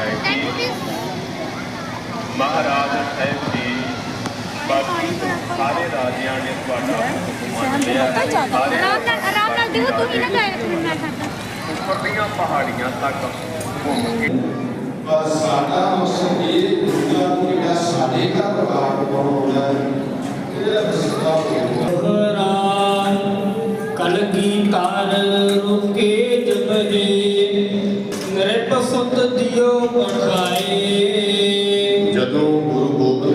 ਹੈ ਕਿ ਮਹਾਰਾਜ ਸਾਹਿਬ ਜੀ ਬਾਕੀ ਸਾਰੇ ਰਾਜਿਆਂ ਨੇ ਤੁਹਾਡਾ ਮੰਨ ਲਿਆ। ਸਾਰੇ ਆਰਾਮ ਨਾਲ ਆਰਾਮ ਨਾਲ ਦਿਓ ਤੂੰ ਹੀ ਨਾ ਫਿਰ ਮੈਂ ਕਰਦਾ। ਉੱਪਰਲੀਆਂ ਪਹਾੜੀਆਂ ਤੱਕ ਘੁੰਮ ਕੇ। ਪਰ ਸਾਡਾ ਮਕਸਦ ਇਹ ਦੁਨੀਆ ਨੂੰ ਜਿਹੜਾ ਸਾਡੇ ਘਰ ਪਰਿਵਾਰ ਬਣਾਉਣਾ ਹੈ ਇਹਦਾ ਰਸਤਾ ਹੋਊਗਾ ਕਲਗੀ ਤਾਰ ਰੁਕੇ ਜਬਹੇ ਨਰਪ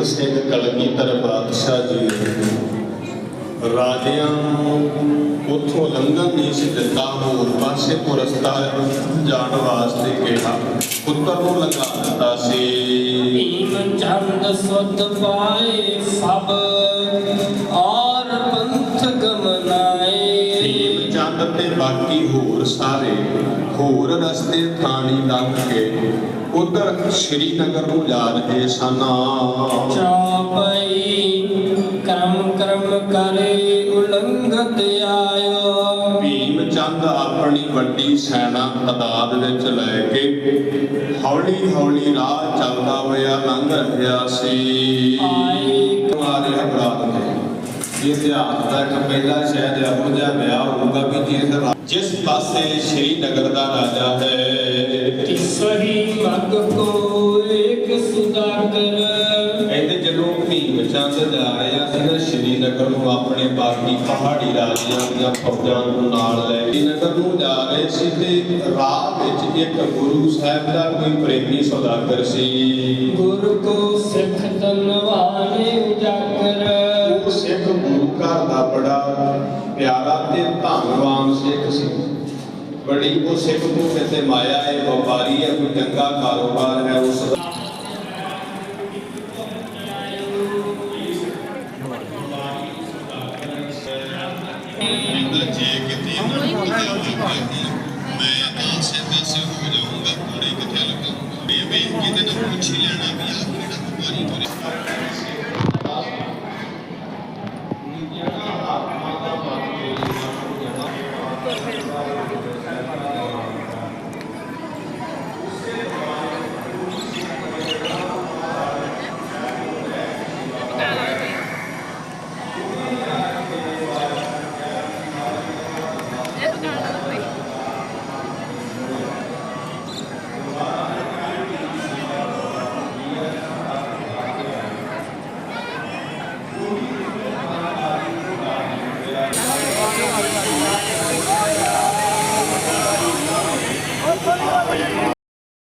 ਸਿੰਘ ਕਲਗੀਧਰ ਬਾਦਸ਼ਾਹ ਜੀ। ਰਾਜਿਆਂ ਨੂੰ ਉੱਥੋਂ ਲੰਘਣ ਨਹੀਂ ਸੀ ਦਿੱਤਾ ਹੋਰ ਪਾਸੇ ਕੋ ਰਸਤਾ ਜਾਣ ਵਾਸਤੇ ਕਿਹਾ। ਪੁੱਤਰ ਨੂੰ ਲਗਾ ਦਿੱਤਾ ਸੀ। ਭੀਮ ਚੰਦ ਸੁਤ ਪਾਏ ਸਭ ਔਰ ਪੰਥ ਗਮਨਾਏ। ਭੀਮ ਚੰਦ ਤੇ ਬਾਕੀ ਹੋਰ ਸਾਰੇ ਹੋਰ ਰਸਤੇ ਥਾਣੀ ਲੰਘ ਕੇ ਉਧਰ ਸ਼੍ਰੀਨਗਰ ਨੂੰ ਜਾ ਰਹੇ ਸਨ। ਚਾਪਈ ਕਰਮ ਕਰਮ ਕਰੇ ਉਲੰਘਤ ਆਇਓ। ਭੀਮ ਚੰਦ ਆਪਣੀ ਵੱਡੀ ਸੈਨਾ ਤਦਾਦ ਵਿੱਚ ਲੈ ਕੇ ਹੌਲੀ ਹੌਲੀ ਰਾਹ ਚੱਲਦਾ ਹੋਇਆ ਲੰਘ ਰਿਹਾ ਸੀ। ਆਏ ਮਾਰੇ ਅਪਰਾਧ ਨੇ। ਇਤਿਹਾਸ ਦਾ ਇੱਕ ਪਹਿਲਾ ਸ਼ਾਇਦ ਇਹੋ ਜਿਹਾ ਵਿਆਹ ਹੋਊਗਾ ਵੀ ਜਿਸ ਜਿਸ ਪਾਸੇ ਸ਼੍ਰੀਨਗਰ ਦਾ ਰਾਜਾ ਹੈ। ਤਿਸਰੀ ਮਗ ਕੋ ਏਕ ਸੁਦਾਗਰ। ਕਹਿੰਦੇ ਜਦੋਂ ਭੀਮ ਚੰਦ ਜਾ ਰਿਹਾ ਸੀ ਨਾ ਸ਼੍ਰੀਨਗਰ ਨੂੰ ਆਪਣੇ ਬਾਕੀ ਪਹਾੜੀ ਰਾਜਿਆਂ ਦੀਆਂ ਫੌਜਾਂ ਨੂੰ ਨਾਲ ਲੈ ਕੇ ਨਗਰ ਨੂੰ ਜਾ ਰਹੇ ਸੀ ਤੇ ਰਾਹ ਵਿੱਚ ਇੱਕ ਗੁਰੂ ਸਾਹਿਬ ਦਾ ਕੋਈ ਪ੍ਰੇਮੀ ਸੌਦਾਗਰ ਸੀ। ਪਿਆਰਾ ਤੇ ਧੰਨਵਾਨ ਸਿੱਖ ਸੀ ਬੜੀ ਉਹ ਸਿੱਖ ਤੋਂ ਕਿਤੇ ਮਾਇਆ ਹੈ ਵਪਾਰੀ ਹੈ ਕੋਈ ਚੰਗਾ ਕਾਰੋਬਾਰ ਹੈ ਉਸ ਦਾ ਜੇ ਕਿਤੇ ਮੈਂ ਤਾਂ ਸਿੱਧਾ ਸਿੱਧੂ ਜਾਊਂਗਾ ਕੋੜੇ ਕਿੱਥੇ ਲੱਗੂਗਾ ਇਹ ਵੀ ਕਿਤੇ ਨਾ ਪੁੱਛ ਲੈਣਾ